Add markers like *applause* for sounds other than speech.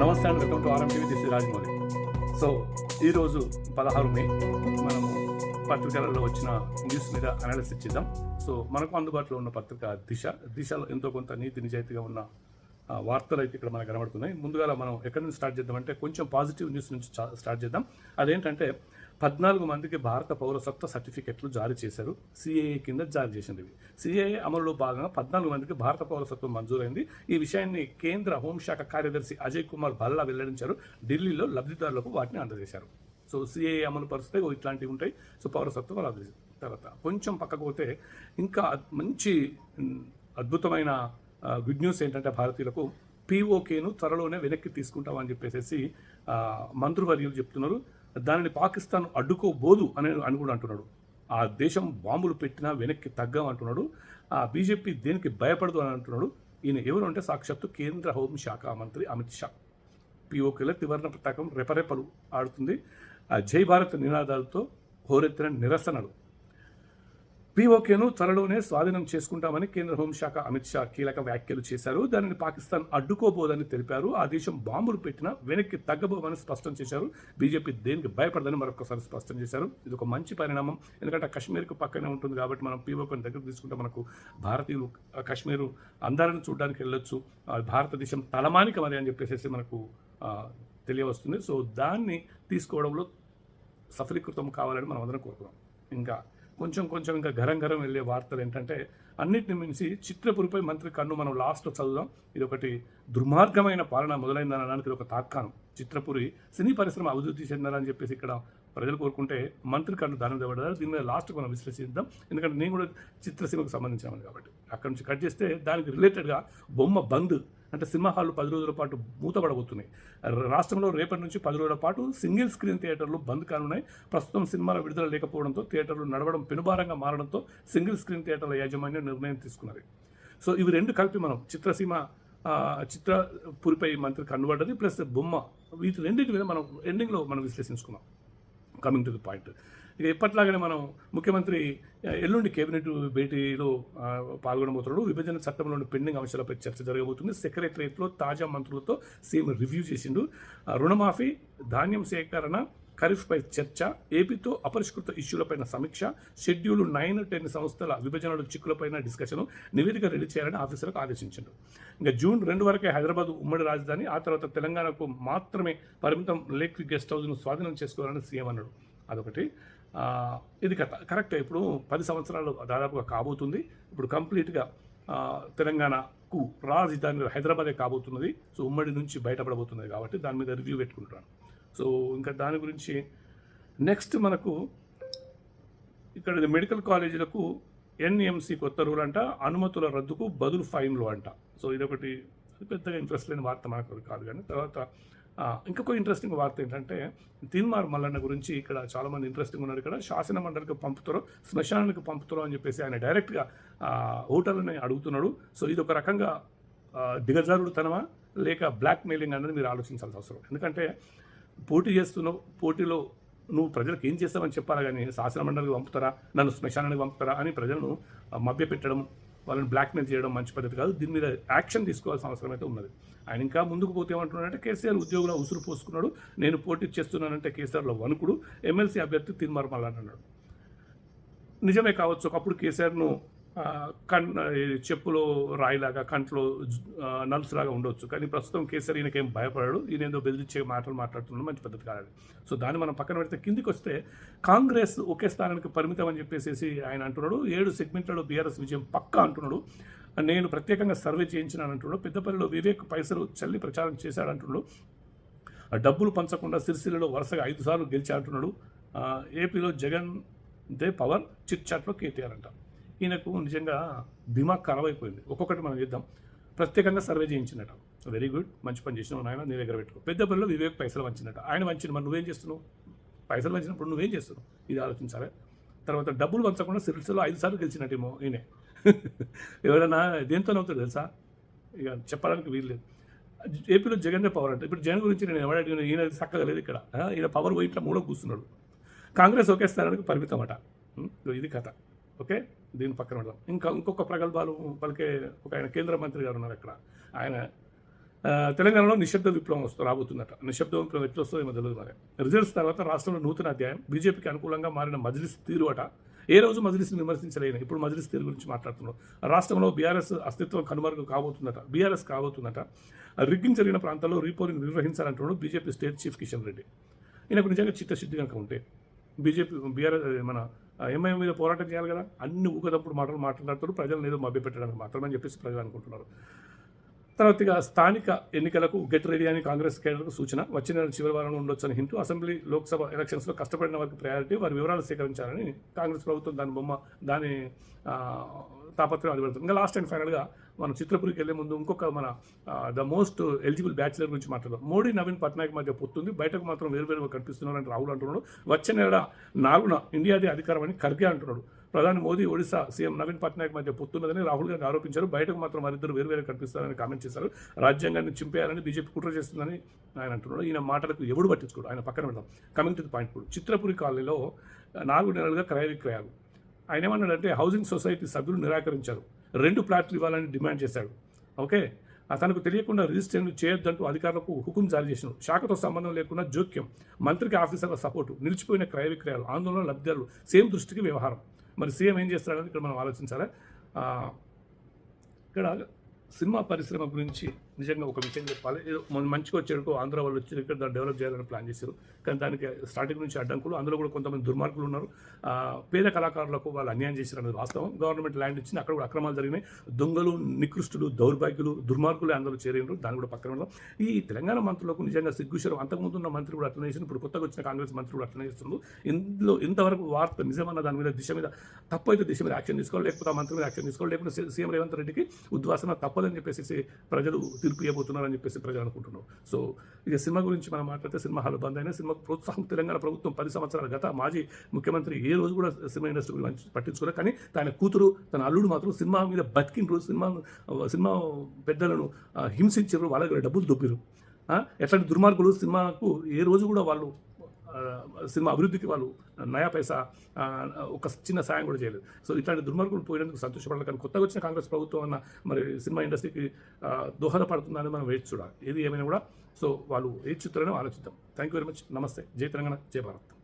నమస్తే అండి welcome to RM TV this Rajamouli. So ఈరోజు పదహారు మే మనము పత్రికలలో వచ్చిన న్యూస్ మీద అనాలిసిస్ చేద్దాం. సో మనకు అందుబాటులో ఉన్న పత్రిక దిశ. దిశలో ఎంతో కొంత నీతి నిజాయితీగా ఉన్న వార్తలు అయితే ఇక్కడ మనకు కనబడుతున్నాయి. ముందుగా మనం ఎక్కడి నుంచి స్టార్ట్ చేద్దామంటే కొంచెం పాజిటివ్ న్యూస్ నుంచి స్టార్ట్ చేద్దాం. అదేంటంటే పద్నాలుగు మందికి భారత పౌరసత్వ సర్టిఫికెట్లు జారీ చేశారు. సిఏఏ కింద జారీ చేసింది ఇవి సిఏఏ అమలులో భాగంగా పద్నాలుగు మందికి భారత పౌరసత్వం మంజూరైంది. ఈ విషయాన్ని కేంద్ర హోంశాఖ కార్యదర్శి అజయ్ కుమార్ భల్లా వెల్లడించారు. ఢిల్లీలో లబ్ధిదారులకు వాటిని అందజేశారు. సో సిఏఏ అమలు పరిస్తే ఇట్లాంటివి ఉంటాయి. సో పౌరసత్వం అలా తర్వాత కొంచెం పక్కకు పోతే ఇంకా మంచి అద్భుతమైన గుడ్ న్యూస్ ఏంటంటే భారతీయులకు పీఓకేను త్వరలోనే వెనక్కి తీసుకుంటామని చెప్పేసి మంత్రివర్యులు చెప్తున్నారు. దానిని పాకిస్తాన్ అడ్డుకోబోదు అని అని కూడా అంటున్నాడు. ఆ దేశం బాంబులు పెట్టినా వెనక్కి తగ్గం అంటున్నాడు. ఆ బీజేపీ దేనికి భయపడదు అని అంటున్నాడు. ఈయన ఎవరు అంటే సాక్షాత్తు కేంద్ర హోంశాఖ మంత్రి అమిత్ షా. పిఓకేలో త్రివర్ణ పతాకం రెపరెపలు ఆడుతుంది. ఆ జై భారత్ నినాదాలతో హోరెత్తిన నిరసనలు. పీఓకేను త్వరలోనే స్వాధీనం చేసుకుంటామని కేంద్ర హోంశాఖ అమిత్ షా కీలక వ్యాఖ్యలు చేశారు. దానిని పాకిస్తాన్ అడ్డుకోబోదని తెలిపారు. ఆ దేశం బాంబులు పెట్టినా వెనక్కి తగ్గబోమని స్పష్టం చేశారు. బీజేపీ దేనికి భయపడదని మరొకసారి స్పష్టం చేశారు. ఇది ఒక మంచి పరిణామం. ఎందుకంటే కశ్మీర్కు పక్కనే ఉంటుంది కాబట్టి మనం పీఓకేని దగ్గర తీసుకుంటే మనకు భారతీయులు కశ్మీరు కాశ్మీరు అందరిని చూడడానికి వెళ్ళొచ్చు. భారతదేశం తలమానిక మరి అని చెప్పేసి మనకు తెలియవస్తుంది. సో దాన్ని తీసుకోవడంలో సఫలీకృతం కావాలని మనం అందరం కోరుకున్నాం. ఇంకా కొంచెం కొంచెం ఇంకా గరం గరం వెళ్ళే వార్తలు ఏంటంటే అన్నిటిని మించి చిత్రపురిపై మంత్రి కన్ను మనం లాస్ట్లో చదువుదాం ఇది ఒకటి దుర్మార్గమైన పాలన మొదలైందని అనడానికి ఇది ఒక తాక్కాను చిత్రపురి సినీ పరిశ్రమ అభివృద్ధి చెందాలని చెప్పేసి ఇక్కడ ప్రజలు కోరుకుంటే మంత్రి కళ్ళు దానం ఇవ్వబడ్డారు దీని మీద లాస్ట్ మనం విశ్లేషిద్దాం. ఎందుకంటే నేను కూడా చిత్రసీమకు సంబంధించాను కాబట్టి. అక్కడ నుంచి కట్ చేస్తే దానికి రిలేటెడ్గా బొమ్మ బంద్ అంటే సినిమా హాళ్ళు పది రోజుల పాటు మూతపడబోతున్నాయి. రాష్ట్రంలో రేపటి నుంచి పది రోజుల పాటు సింగిల్ స్క్రీన్ థియేటర్లు బంద్ కానున్నాయి. ప్రస్తుతం సినిమాల విడుదల లేకపోవడంతో థియేటర్లు నడవడం పెనుభారంగా మారడంతో సింగిల్ స్క్రీన్ థియేటర్ల యాజమాన్యం నిర్ణయం తీసుకున్నది. సో ఇవి రెండు కలిపి మనం చిత్రసీమ చిత్ర చిత్రపురిపై మంత్రి కనబడ్డది ప్లస్ బొమ్మ. వీటి రెండింటి మీద మనం ఎండింగ్లో మనం విశ్లేషించుకున్నాం కమింగ్ టు ది పాయింట్ ఇక ఎప్పట్లాగానే మనం ముఖ్యమంత్రి ఎల్లుండి కేబినెట్ భేటీలో పాల్గొనబోతున్నాడు. విభజన చట్టంలోని పెండింగ్ అంశాలపై చర్చ జరగబోతుంది. సెక్రటరియట్లో తాజా మంత్రులతో సీఎం రివ్యూ చేసిండు. ఆ, రుణమాఫీ ధాన్యం సేకరణ ఖరీఫ్పై చర్చ ఏపీతో అపరిష్కృత ఇష్యూలపైన సమీక్ష షెడ్యూల్ నైన్ టెన్ సంస్థల విభజనల చిక్కులపైన డిస్కషన్ నివేదిక రెడీ చేయాలని ఆఫీసర్లకు ఆదేశించారు ఇంకా జూన్ రెండు వరకే హైదరాబాద్ ఉమ్మడి రాజధాని ఆ తర్వాత తెలంగాణకు మాత్రమే పరిమితం లేక్ గెస్ట్ హౌస్ను స్వాధీనం చేసుకోవాలని సీఎం అన్నాడు. అదొకటి. ఇది కథ. కరెక్ట్. ఇప్పుడు పది సంవత్సరాలు దాదాపుగా కాబోతుంది. ఇప్పుడు కంప్లీట్గా తెలంగాణకు రాజధాని హైదరాబాదే కాబోతున్నది. సో ఉమ్మడి నుంచి బయటపడబోతున్నది కాబట్టి దాని మీద రివ్యూ పెట్టుకుంటాను సో ఇంకా దాని గురించి నెక్స్ట్ మనకు ఇక్కడ మెడికల్ కాలేజీలకు ఎన్ఎంసి కొత్త రూల్ అంట అనుమతుల రద్దుకు బదులు ఫైన్లు అంట. సో ఇదొకటి పెద్దగా ఇంట్రెస్ట్ లేని వార్త మనకు కాదు కానీ తర్వాత ఇంకొక ఇంట్రెస్టింగ్ వార్త ఏంటంటే తీన్మార్ మల్లన్న గురించి ఇక్కడ చాలామంది ఇంట్రెస్టింగ్ ఉన్నారు ఇక్కడ. శాసన మండలికి పంపుతారో శ్మశానానికి పంపుతారో అని చెప్పేసి ఆయన డైరెక్ట్గా హోటల్ని అడుగుతున్నాడు. సో ఇది ఒక రకంగా ఆ, దిగజారుడు తనమా లేక బ్లాక్ మెయిలింగ్ అనేది మీరు ఆలోచించాల్సిన అవసరం. ఎందుకంటే పోటీ చేస్తున్నావు పోటీలో నువ్వు ప్రజలకు ఏం చేస్తావని చెప్పాలి కానీ శాసన మండలికి పంపుతారా? నన్ను శ్మశానానికి పంపుతారా అని ప్రజలను మభ్యపెట్టడం వాళ్ళని బ్లాక్మెయిల్ చేయడం మంచి పద్ధతి కాదు. దీని మీద యాక్షన్ తీసుకోవాల్సిన అవసరం అయితే ఉన్నది. ఆయన ఇంకా ముందుకు పోతే ఏమంటున్నాడంటే కేసీఆర్ ఉద్యోగుల ఉసురు పోసుకున్నాడు నేను పోటీ చేస్తున్నానంటే కేసీఆర్లో వణుకుడు ఎమ్మెల్సీ అభ్యర్థి తీన్మార్మల్ అన్నాడు. నిజమే కావచ్చు ఒకప్పుడు కేసీఆర్ను కన్ ఈ చెప్పులో రాయిలాగా కంట్లో ఆ, నలుసులాగా ఉండొచ్చు. కానీ ప్రస్తుతం కేసీఆర్ ఈయనకేం భయపడాడు. ఈయన ఏదో బెదిరించే మాటలు మాట్లాడుతున్నాడు. మంచి పద్ధతి కాదు సో దాన్ని మనం పక్కన పెడితే కిందికి వస్తే కాంగ్రెస్ ఒకే స్థానానికి పరిమితం అని చెప్పేసి ఆయన అంటున్నాడు. ఏడు సెగ్మెంట్లలో బీఆర్ఎస్ విజయం పక్కా అంటున్నాడు. నేను ప్రత్యేకంగా సర్వే చేయించినాను అంటున్నాడు. పెద్దపల్లిలో వివేక్ పైసలు చల్లి ప్రచారం చేశాడంటున్నాడు ఆ డబ్బులు పంచకుండా సిరిసిల్లలో వరుసగా ఐదు సార్లు గెలిచా అంటున్నాడు. ఏపీలో జగన్ దే పవర్ చిట్ చాట్లో కేటీఆర్ అంట. ఈయనకు నిజంగా దిమాగ్ ఖరాబ్ అయిపోయింది. ఒక్కొక్కటి మనం చేద్దాం. ప్రత్యేకంగా సర్వే చేయించినట వెరీ గుడ్ మంచి పని చేసినావు నాయన నీ దగ్గర పెట్టుకో. పెద్దపల్లిలో వివేక్ పైసలు వంచినట ఆయన వంచిన మరి నువ్వేం చేస్తున్నావు? పైసలు వంచినప్పుడు నువ్వేం చేస్తున్నావు? ఇది ఆలోచించాలి. తర్వాత డబ్బులు వంచకుండా సిరిసిల్లో ఐదు సార్లు గెలిచినట్టేమో ఈయనే. *laughs* ఎవరైనా దేంతో అవుతాడు తెలుసా? ఇక చెప్పడానికి వీల్లేదు ఏపీలో జగన్ పవర్ అంటే. ఇప్పుడు జగన్ గురించి నేను ఎవరు అడిగిన ఈయన చక్కగా లేదు ఇక్కడ. ఈయన పవర్ పోయి ఇట్లా మూడో కూర్చున్నాడు. కాంగ్రెస్ ఒకే స్థానానికి పరిమితం అట ఇది కథ. ఓకే? దీని పక్కన వెళ్ళాం ఇంకా ఇంకొక ప్రగల్భాలు పలికే ఒక ఆయన కేంద్ర మంత్రి గారు ఉన్నారు అక్కడ. ఆయన తెలంగాణలో నిశ్శబ్ద విప్లవం వస్తుంది రాబోతుందట. నిశ్శబ్ద విప్లవం ఎట్లా వస్తుందో ఏమో తెలియదు మరి. రిజల్ట్స్ తర్వాత రాష్ట్రంలో నూతన అధ్యాయం బీజేపీకి అనుకూలంగా మారిన మజ్లిస్ తీరు అట ఏ రోజు మజ్లిస్ని విమర్శించలేను ఇప్పుడు మజ్లిస్ తీరు గురించి మాట్లాడుతున్నాం రాష్ట్రంలో బీఆర్ఎస్ అస్తిత్వం కనుమరుగు కాబోతుందట. బీఆర్ఎస్ కాబోతుందట. రిగ్గింగ్ జరిగిన ప్రాంతాల్లో repolling నిర్వహించాలంటున్నాడు BJP state chief Kishan Reddy. ఈయనకు నిజంగా చిత్తశుద్ధి కనుక ఉంటే బీజేపీ బీఆర్ఎస్ మన ఎంఐఎం మీద పోరాటం చేయాలి కదా? అన్ని ఊకదప్పుడు మాటలు మాట్లాడుతారు ప్రజలను ఏదో మభ్యపెట్టడానికి మాత్రమే అని చెప్పేసి ప్రజలు అనుకుంటున్నారు. తర్వాత ఇక స్థానిక ఎన్నికలకు గెట్ రెడీ అని కాంగ్రెస్ కేడర్కు సూచన. వచ్చిన చివరి వారంలో ఉండొచ్చని హింటూ. అసెంబ్లీ లోక్సభ ఎలక్షన్స్లో కష్టపడిన వారికి ప్రయారిటీ వారి వివరాలు సేకరించాలని కాంగ్రెస్ ప్రభుత్వం దాని బొమ్మ దాని తాపత్రయం అది పెడుతుంది. ఇంకా లాస్ట్ అండ్ ఫైనల్గా మనం చిత్రపురికి వెళ్ళే ముందు ఇంకొక మన ద మోస్ట్ ఎలిజిబుల్ బ్యాచిలర్ గురించి మాట్లాడదాం. మోడీ నవీన్ పట్నాయక్ మధ్య పొత్తుంది బయటకు మాత్రం వేరువేరుగా అని రాహుల్ అంటున్నాడు. వచ్చే నెల నాలుగున ఇండియాది అధికారం అని ఖర్గే అంటున్నాడు. ప్రధాని మోదీ ఒడిశా సీఎం నవీన్ పట్నాయక్ మధ్య పొత్తున్నదని రాహుల్ గాంధీ ఆరోపించారు. బయటకు మాత్రం వారిద్దరు వేరువేరు కనిపిస్తారని కామెంట్ చేశారు. రాజ్యాంగాన్ని చింపేయాలని బీజేపీ కుట్ర చేస్తుందని ఆయన అంటున్నాడు. ఈయన మాటలకు ఎవడు పట్టించుకోడు. ఆయన పక్కన పెడదాం. కమింగ్ టు ది పాయింట్ ఇప్పుడు. చిత్రపురి కాలనీలో నాలుగు నెలలుగా క్రయ విక్రయాలు. ఆయన ఏమన్నాడంటే హౌసింగ్ సొసైటీ సభ్యులు నిరాకరించారు. రెండు ప్లాట్లు ఇవ్వాలని డిమాండ్ చేశాడు. ఓకే? తనకు తెలియకుండా రిజిస్ట్రేషన్ చేయొద్దంటూ అధికారులకు హుకుం జారీ చేసిన శాఖతో సంబంధం లేకుండా జోక్యం మంత్రికి ఆఫీసర్ల సపోర్టు నిలిచిపోయిన క్రయ విక్రయాలు ఆందోళన లబ్ధిదారులు సేమ్ దృష్టికి వ్యవహారం. మరి సీఎం ఏం చేస్తాడని ఇక్కడ మనం ఆలోచించాలి? ఇక్కడ సినిమా పరిశ్రమ గురించి నిజంగా ఒక విషయం చెప్పాలి. మంచిగా వచ్చేందుకు ఆంధ్ర వాళ్ళు వచ్చి ఇక్కడ దాన్ని డెవలప్ చేయాలని ప్లాన్ చేశారు. కానీ దానికి స్టార్టింగ్ నుంచి అడ్డంకులు అందులో కూడా కొంతమంది దుర్మార్గులు ఉన్నారు. పేద కళాకారులకు వాళ్ళు అన్యాయం చేశారు అనేది వాస్తవం. గవర్నమెంట్ ల్యాండ్ ఇచ్చింది. అక్కడ కూడా అక్రమాలు జరిగినాయి. దొంగలు నికృష్టులు దౌర్భాగ్యులు దుర్మార్గులు అందులో చేరినారు దాన్ని కూడా పక్కన ఉండడం ఈ తెలంగాణ మంత్రులకు నిజంగా సిగ్గుశరం. అంతకుముందు ఉన్న మంత్రి కూడా అట్లనే చేసిండు. ఇప్పుడు కొత్తగా వచ్చిన కాంగ్రెస్ మంత్రి కూడా అట్లనే చేస్తుండ్రు ఇందులో ఇంతవరకు వార్త నిజమన్న దాని మీద దిశ మీద తప్పైతే దిశ మీద యాక్షన్ తీసుకోవాలి. లేకపోతే ఆ మంత్రి మీద యాక్షన్ తీసుకోవాలి. లేకపోతే సీఎం రేవంత్ రెడ్డికి ఉద్వాసన తప్పదని చెప్పేసి ప్రజలు తీర్పు ఇవ్వబోతున్నారని చెప్పేసి ప్రజలు అనుకుంటున్నారు. సో ఇక సినిమా గురించి మనం మాట్లాడితే సినిమా హాల్ బంద్ అయినా సినిమాకు ప్రోత్సాహం తెలంగాణ ప్రభుత్వం పది సంవత్సరాల గత మాజీ ముఖ్యమంత్రి ఏ రోజు కూడా సినిమా ఇండస్ట్రీ గురించి పట్టించుకోలేదు కానీ తన కూతురు తన అల్లుడు మాత్రం సినిమా మీద బతికిండ్రు. సినిమా సినిమా పెద్దలను ఆ, హింసించారు వాళ్ళ దగ్గర డబ్బులు దొబ్బిరు ఎట్లాంటి దుర్మార్గులు సినిమాకు ఏ రోజు కూడా వాళ్ళు సినిమా అభివృద్ధికి వాళ్ళు నయా పైసా ఒక చిన్న సాయం కూడా చేయలేదు. సో ఇట్లాంటి దుర్మార్గులు పోయినందుకు సంతోషపడాలి కానీ కొత్తగా వచ్చిన కాంగ్రెస్ ప్రభుత్వం అన్న మరి సినిమా ఇండస్ట్రీకి దోహదపడుతుందని మనం వేచి చూడాలి. ఏది ఏమైనా కూడా సో వాళ్ళు ఏ చిత్రాన్ని ఆలోచిద్దాం. థ్యాంక్ యూ వెరీ మచ్ నమస్తే. జై తెలంగాణ. జై భారత్.